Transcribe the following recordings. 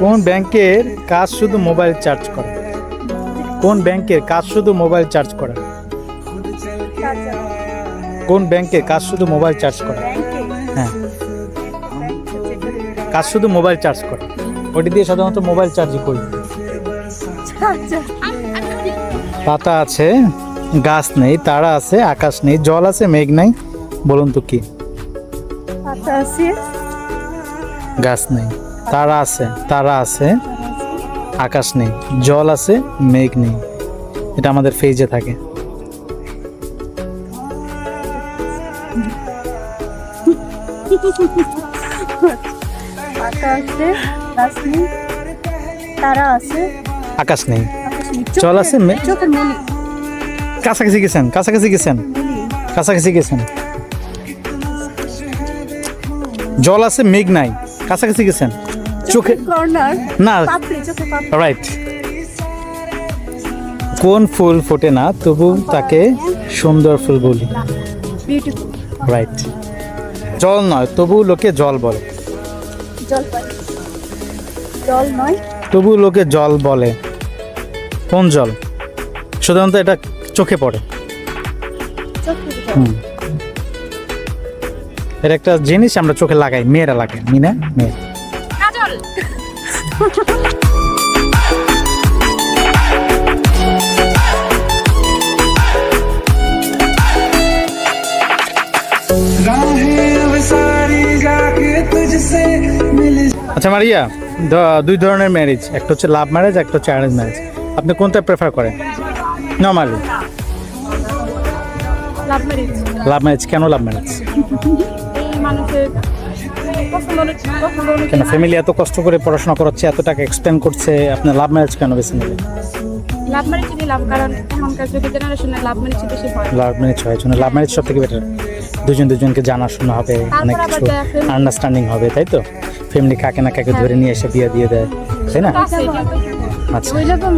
কোন ব্যাংকের কাজ শুধু মোবাইল চার্জ করা? কোন ব্যাংকের কাজ শুধু মোবাইল চার্জ করা? কোন ব্যাংকের কাজ শুধু মোবাইল চার্জ করা? হ্যাঁ। কাজ শুধু মোবাইল চার্জ করা। ওটি দিয়ে সাধারণত মোবাইল চার্জই করি। পাতা আছে গাছ নেই তারা আছে আকাশ নেই জল আছে মেঘ নাই। বলুন তো কি? পাতা আছে। গাছ নেই। তারা আছে তারা আছে। আকাশ নেই জল আছে মেঘ নেই। এটা আমাদের ফেজে থাকে। তারা আছে। আকাশ নেই। জল আছে, কাছাকাছি গেছেন কাছাকাছি গেছেন। কাছাকাছি গেছেন। জল আছে মেঘ নাই। কাছাকাছি গেছেন। চোখে কর্নার না। রাইট কোন ফুল ফোটে না তবু তাকে সুন্দর ফুল বলি। রাইট জল নয় তবু লোকে জল বলে। জল জল নয়। তবু লোকে জল বলে। কোন জল? সাধারণত এটা চোখে পড়ে। এটা একটা জিনিস আমরা চোখে লাগাই মেয়েরা লাগায়। মিনা মেয়ে। আচ্ছা মারিয়া দুই ধরনের ম্যারেজ একটা হচ্ছে লাভ ম্যারেজ একটা হচ্ছে অ্যারেঞ্জ ম্যারেজ আপনি কোনটা প্রেফার করেন? Normally love marriage love marriage কেন লাভ ম্যারেজ মানুষের কেন ফ্যামিলি এত কষ্ট করে পড়াশোনা করাচ্ছে এত টাকা এক্সপেন্ড করছে আপনি লাভ ম্যারেজ কেন বেছে নেবেন লাভ ম্যারেজ নিলাম কারণ এখনকার যুগের জেনারেশনে লাভ ম্যারেজ বেশি হয়। লাভ ম্যারেজ হয় জন্য লাভ ম্যারেজ সব থেকে বেটার দুজন দুজনকে জানাশোনা হবে অনেক কিছু আন্ডারস্ট্যান্ডিং হবে। তাই তো? ফ্যামিলি কাকে না কাকে ধরে নিয়ে এসে বিয়ে দিয়ে দেয় তাই না? আচ্ছা। ওই রকম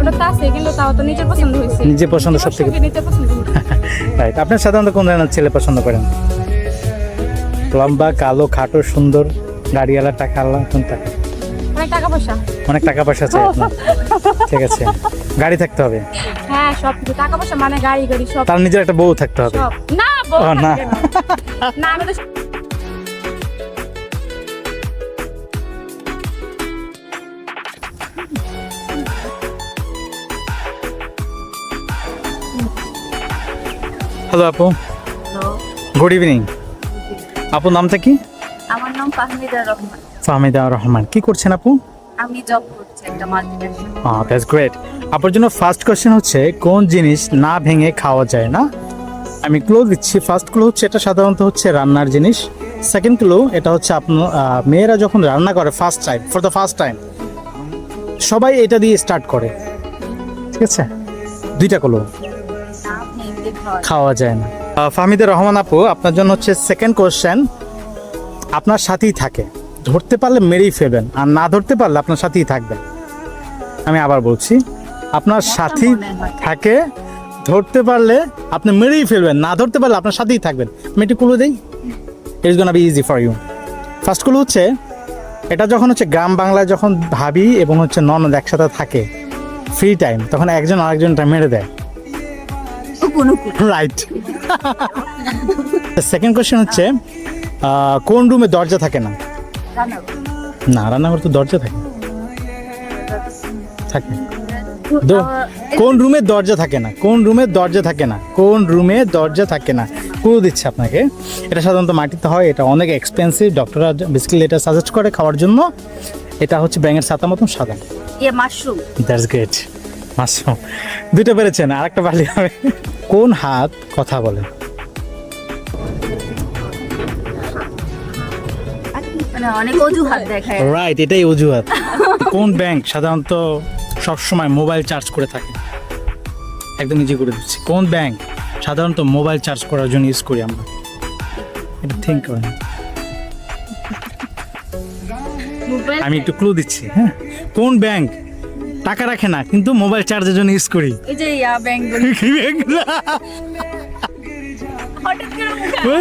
ওটা তো আছে কিন্তু তাও তো নিজের পছন্দ হয়েছে। নিজের পছন্দ সব থেকে নিতে পছন্দ। রাইট আপনি সাধারণত কোন ধরনের ছেলে পছন্দ করেন? লম্বা কালো খাটো সুন্দর গাড়িওয়ালা টাকা আলা কোনটা অনেক টাকা পয়সা। অনেক টাকা পয়সা চাই আপনার। ঠিক আছে। গাড়ি থাকতে হবে। হ্যাঁ সব কিছু। টাকা পয়সা মানে গাড়ি গাড়ি সব। তার নিজের একটা বউ থাকতে হবে। না বউ না। না। না আমি তো হ্যালো আপু। গুড ইভিনিং আপুর নামটা কি? আমার নাম ফাহমিদা রহমান। ফাহমিদা রহমান। কি করছেন আপু? আমি জব করছি একটা মাল্টিনেশনাল দ্যাটস গ্রেট আপনার জন্য ফার্স্ট কোশ্চেন হচ্ছে কোন জিনিস না ভেঙে খাওয়া যায় না? আমি ক্লো দিচ্ছি। ফার্স্ট ক্লো হচ্ছে এটা সাধারণত হচ্ছে রান্নার জিনিস। সেকেন্ড ক্লো এটা হচ্ছে আপনার মেয়েরা যখন রান্না করে first time for the first time সবাই এটা দিয়ে স্টার্ট করে। ঠিক আছে? দুইটা ক্লো খাওয়া যায় না। ফাহমিদা রহমান আপু আপনার জন্য হচ্ছে সেকেন্ড কোয়েশ্চেন আপনার সাথেই থাকে। ধরতে পারলে মেরেই ফেলবেন আর না ধরতে পারলে আপনার সাথেই থাকবেন আমি আবার বলছি আপনার সাথী থাকে ধরতে পারলে আপনি মেরেই ফেলবেন না ধরতে পারলে আপনার সাথেই থাকবেন। আমি একটু কুলো দিই? It's gonna be easy for you first কুলো হচ্ছে এটা যখন হচ্ছে গ্রাম বাংলায় যখন ভাবি এবং হচ্ছে ননদ একসাথে থাকে ফ্রি টাইম তখন একজন আরেকজনটা মেরে দেয়। রাইট সেকেন্ড কোশ্চেন হচ্ছে কোন রুমে দরজা থাকে না? না রান্নাঘর তো দরজা থাকে থাকে। কোন রুমে দরজা থাকে না? কোন রুমে দরজা থাকে না? কোন রুমে দরজা থাকে না? ক্লু দিচ্ছে আপনাকে। এটা সাধারণত মাটিতে হয় এটা অনেক এক্সপেন্সিভ ডক্টররা বেসিক্যালি এটা সাজেস্ট করে খাওয়ার জন্য। এটা হচ্ছে ব্যাঙের ছাতা মতন সাদা। ইয়ে মাশরুম দ্যাটস গ্রেট মাশরুম দুটো পেরেছেন আরেকটা পারলে হবে কোন হাত কথা বলে? মানে রাইট এটাই অজুহাত। কোন ব্যাংক সাধারণত সবসময় মোবাইল চার্জ করে থাকে? একদম ইজি করে দিচ্ছি। কোন ব্যাংক সাধারণত মোবাইল চার্জ করার জন্য ইউজ করি আমরা? এটা থিঙ্ক করেন। আমি একটু ক্লু দিচ্ছি হ্যাঁ? কোন ব্যাংক টাকা রাখে না কিন্তু মোবাইল চার্জের জন্য ইউজ করি। এই যে ইয়া ব্যাংক হঠাৎ করে